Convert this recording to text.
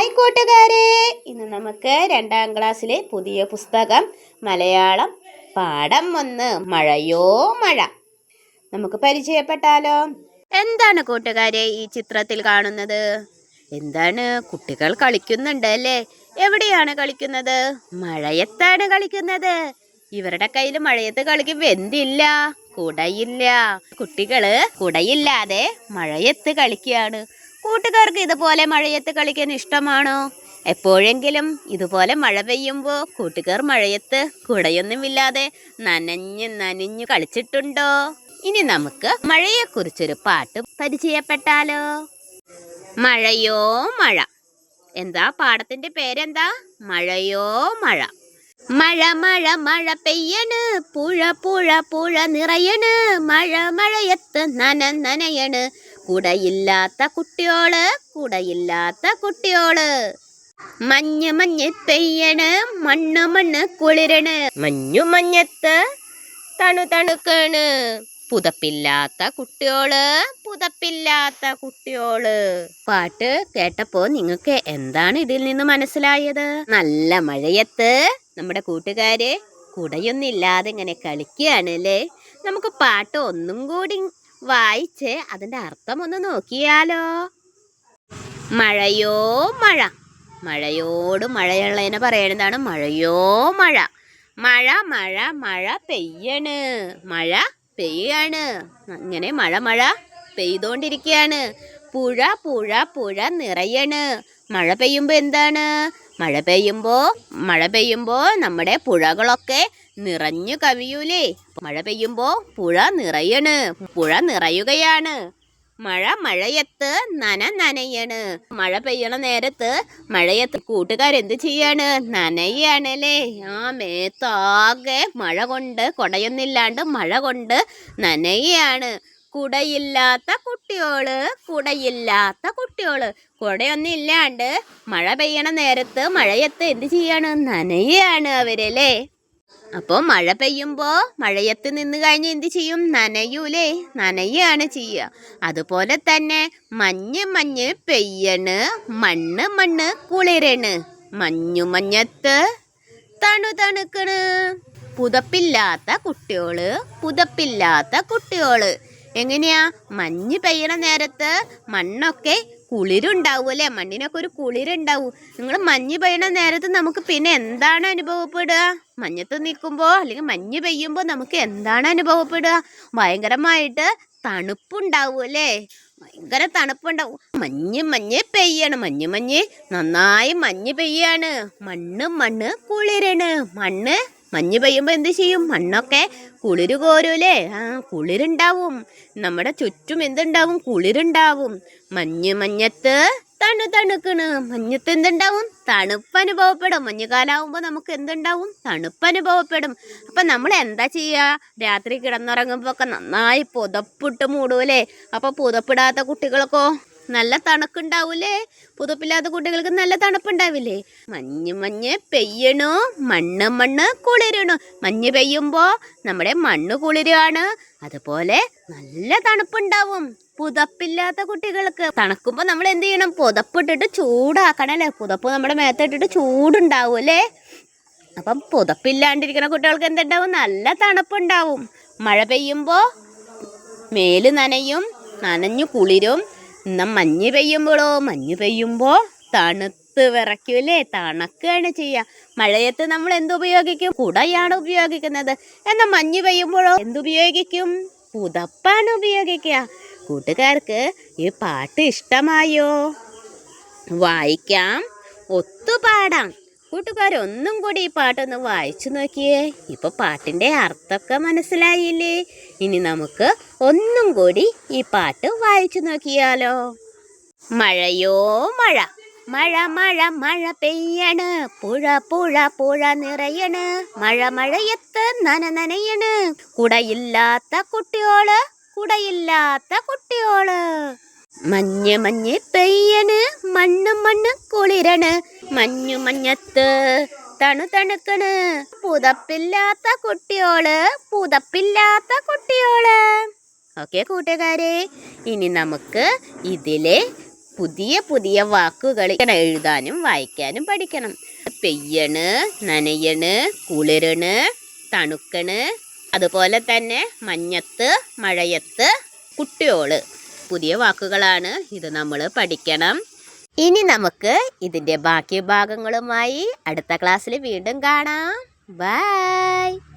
Hi കൂട്ടുകാരെ. ഇന്ന് നമുക്ക് രണ്ടാം ക്ലാസ്സിലെ പുതിയ പുസ്തകം മലയാളം പാഠം ഒന്ന് മഴയോ മഴ? നമുക്ക് പരിചയപ്പെട്ടാലോ? എന്താണ് കൂട്ടുകാരെ ഈ ചിത്രത്തിൽ കാണുന്നത്? എന്താണ് കുട്ടികൾ കളിക്കുന്നുണ്ട് അല്ലേ? എവിടെയാണ് കളിക്കുന്നത്? മഴയത്താണ് കളിക്കുന്നത്. ഇവരുടെ കയ്യിൽ മഴയത്ത് കളിക്കുമ്പോ എന്തില്ല കുടയില്ല. കുട്ടികൾ കുടയില്ലാതെ മഴയത്ത് കളിക്കുകയാണ്. കൂട്ടുകാർക്ക് ഇതുപോലെ മഴയത്ത് കളിക്കാൻ ഇഷ്ടമാണോ? എപ്പോഴെങ്കിലും ഇതുപോലെ മഴ പെയ്യുമ്പോൾ കൂട്ടുകാർ മഴയത്ത് കുടയൊന്നുമില്ലാതെ നനഞ്ഞ് നനഞ്ഞു കളിച്ചിട്ടുണ്ടോ? ഇനി നമുക്ക് മഴയെക്കുറിച്ചൊരു പാട്ട് പരിചയപ്പെട്ടാലോ? മഴയോ മഴ. എന്താ പാടത്തിന്റെ പേരെന്താ? മഴയോ മഴ. മഴ മഴ മഴ പെയ്യണ്. പുഴ പുഴ പുഴ നിറയണ്. മഴ മഴയത്ത് നന നനയണ്. കുടയില്ലാത്ത കുട്ടിയോൾ കുടയില്ലാത്ത കുട്ടിയോൾ. മഞ്ഞ് മഞ്ഞ് പെയ്യണ് മണ്ണ് മണ്ണ് കുളിരണ്. മഞ്ഞു മഞ്ഞത്ത് തണു തണുക്കണ്. പുതപ്പില്ലാത്ത കുട്ടിയോൾ പുതപ്പില്ലാത്ത കുട്ടിയോൾ. പാട്ട് കേട്ടപ്പോ നിങ്ങൾക്ക് എന്താണ് ഇതിൽ നിന്ന് മനസ്സിലായത്? നല്ല മഴയത്ത് നമ്മുടെ കൂട്ടുകാര് കുടയൊന്നും ഇല്ലാതെ ഇങ്ങനെ കളിക്കുകയാണ് അല്ലേ? നമുക്ക് പാട്ട് ഒന്നും കൂടി വായിച്ച് അതിന്റെ അർത്ഥം ഒന്ന് നോക്കിയാലോ? മഴയോ മഴ? മഴയോട് മഴയുള്ളതിനെ പറയണതാണ് മഴയോ മഴ. മഴ മഴ മഴ പെയ്യണ്. മഴ പെയ്യാണ്. അങ്ങനെ മഴ മഴ പെയ്തോണ്ടിരിക്കുകയാണ് പുഴ പുഴ പുഴ നിറയണ്. മഴ പെയ്യുമ്പോൾ എന്താണ്? മഴ പെയ്യുമ്പോൾ മഴ പെയ്യുമ്പോൾ നമ്മുടെ പുഴകളൊക്കെ നിറഞ്ഞു കവിയൂലേ. മഴ പെയ്യുമ്പോ പുഴ നിറയണ്. പുഴ നിറയുകയാണ്. മഴ മഴയത്ത് നന നനയണ്. മഴ പെയ്യണ നേരത്ത് മഴയത്ത് കൂട്ടുകാരെന്ത് ചെയ്യാണ്? നനയാണല്ലേ. ആ മേത്താകെ മഴ കൊണ്ട് കൊടയൊന്നില്ലാണ്ട് മഴ കൊണ്ട് നനയാണ്. കുടയില്ലാത്ത കുട്ടിയോൾ കുടയില്ലാത്ത കുട്ടിയോൾ. കുടയൊന്നും ഇല്ലാണ്ട് മഴ പെയ്യണ നേരത്ത് മഴയത്ത് എന്ത് ചെയ്യാണ്? നനയാണ് അവരല്ലേ. അപ്പോൾ മഴ പെയ്യുമ്പോൾ മഴയത്ത് നിന്ന് കഴിഞ്ഞ് എന്ത് ചെയ്യും? നനയൂലേ. നനയാണ് ചെയ്യുക അതുപോലെ തന്നെ മഞ്ഞ് മഞ്ഞ് പെയ്യണ്. മണ്ണ് മണ്ണ് കുളിരണ്. മഞ്ഞു മഞ്ഞത്ത് തണു തണുക്കണ്. പുതപ്പില്ലാത്ത കുട്ടിയോൾ പുതപ്പില്ലാത്ത കുട്ടിയോൾ എങ്ങനെയാ? മഞ്ഞ് പെയ്യണ നേരത്ത് മണ്ണൊക്കെ കുളിരുണ്ടാവും അല്ലേ? മണ്ണിനൊക്കെ ഒരു കുളിരുണ്ടാവും. നിങ്ങൾ മഞ്ഞ് പെയ്യണ നേരത്ത് നമുക്ക് പിന്നെ എന്താണ് അനുഭവപ്പെടുക? മഞ്ഞത്ത് നിൽക്കുമ്പോൾ അല്ലെങ്കിൽ മഞ്ഞ് പെയ്യുമ്പോൾ നമുക്ക് എന്താണ് അനുഭവപ്പെടുക? ഭയങ്കരമായിട്ട് തണുപ്പുണ്ടാവും അല്ലേ? ഭയങ്കര തണുപ്പുണ്ടാവും. മഞ്ഞ് മഞ്ഞ് പെയ്യാണ്. മഞ്ഞ് മഞ്ഞ് നന്നായി മഞ്ഞ് പെയ്യാണ്. മണ്ണ് മണ്ണ് കുളിരണ്. മണ്ണ് മഞ്ഞ് പെയ്യുമ്പോൾ എന്ത് ചെയ്യും? മണ്ണൊക്കെ കുളിര് കോരൂലേ ആ കുളിരുണ്ടാവും. നമ്മുടെ ചുറ്റും എന്തുണ്ടാവും? കുളിരുണ്ടാവും. മഞ്ഞ് മഞ്ഞത്ത് തണു തണുക്കണ്. മഞ്ഞത്ത് എന്തുണ്ടാവും? തണുപ്പ് അനുഭവപ്പെടും. മഞ്ഞുകാലാവുമ്പോൾ നമുക്ക് എന്തുണ്ടാവും? തണുപ്പ് അനുഭവപ്പെടും. അപ്പം നമ്മൾ എന്താ ചെയ്യുക രാത്രി കിടന്നുറങ്ങുമ്പോൾ ഒക്കെ നന്നായി പുതപ്പിട്ട് മൂടൂലേ? അപ്പോൾ പുതപ്പിടാത്ത കുട്ടികൾക്കോ നല്ല തണുക്കുണ്ടാവൂലേ? പുതപ്പില്ലാത്ത കുട്ടികൾക്ക് നല്ല തണുപ്പുണ്ടാവില്ലേ? മഞ്ഞ് മഞ്ഞ് പെയ്യണു. മണ്ണ് മണ്ണ് കുളിരണു. മഞ്ഞ് പെയ്യുമ്പോൾ നമ്മുടെ മണ്ണ് കുളിരുകയാണ് അതുപോലെ നല്ല തണുപ്പുണ്ടാവും. പുതപ്പില്ലാത്ത കുട്ടികൾക്ക്. തണുക്കുമ്പോൾ നമ്മൾ എന്ത് ചെയ്യണം? പുതപ്പിട്ടിട്ട് ചൂടാക്കണല്ലേ പുതപ്പ് നമ്മുടെ മേത്തിട്ടിട്ട് ചൂടുണ്ടാവും അല്ലേ? അപ്പം പുതപ്പില്ലാണ്ടിരിക്കുന്ന കുട്ടികൾക്ക് എന്തുണ്ടാവും? നല്ല തണുപ്പുണ്ടാവും. മഴ പെയ്യുമ്പോൾ മേൽ നനയും നനഞ്ഞു കുളിരും. എന്നാ മഞ്ഞ് പെയ്യുമ്പോഴോ മഞ്ഞ് പെയ്യുമ്പോൾ തണുത്ത് വിറയ്ക്കൂലേ തണക്കുകയാണ് ചെയ്യുക മഴയത്ത് നമ്മൾ എന്തുപയോഗിക്കും കുടയാണ് ഉപയോഗിക്കുന്നത്. എന്നാൽ മഞ്ഞ് പെയ്യുമ്പോഴോ എന്തുപയോഗിക്കും പുതപ്പാണ് ഉപയോഗിക്കുക. കൂട്ടുകാർക്ക് ഈ പാട്ട് ഇഷ്ടമായോ? വായിക്കാം. ഒത്തുപാടാം. കൂട്ടുകാരൊന്നും കൂടി ഈ പാട്ടൊന്ന് വായിച്ചു നോക്കിയേ. ഇപ്പൊ പാട്ടിന്റെ അർത്ഥമൊക്കെ മനസ്സിലായില്ലേ? ഇനി നമുക്ക് ഒന്നും കൂടി ഈ പാട്ട് വായിച്ചു നോക്കിയാലോ. മഴയോ മഴ? മഴ മഴ മഴ പെയ്യണ്. പുഴ പുഴ പുഴ നിറയണ്. മഴ മഴയത്ത് നന നനയണ് കുടയില്ലാത്ത കുട്ടിയോൾ കുടയില്ലാത്ത കുട്ടിയോൾ. മഞ്ഞ മഞ്ഞ പെയ്യണ് മണ്ണ് മണ്ണ് കുളിരണ്. മഞ്ഞു മഞ്ഞത്ത് തണു തണുക്കണ്. പുതപ്പില്ലാത്ത കുട്ടിയോൾ പുതപ്പില്ലാത്ത കുട്ടിയോൾ. ഓക്കെ കൂട്ടുകാരെ ഇനി നമുക്ക് ഇതിലെ പുതിയ പുതിയ വാക്കുകൾ എഴുതാനും വായിക്കാനും പഠിക്കണം. പെയ്യണ് നനയണ് കുളിരണ് തണുക്കണ് അതുപോലെ തന്നെ മഞ്ഞത്ത് മഴയത്ത് കുട്ടിയോൾ. പുതിയ വാക്കുകളാണ് ഇത് നമ്മൾ പഠിക്കണം. ഇനി നമുക്ക് ഇതിന്റെ ബാക്കി ഭാഗങ്ങളുമായി അടുത്ത ക്ലാസ്സിൽ വീണ്ടും കാണാം. ബൈ.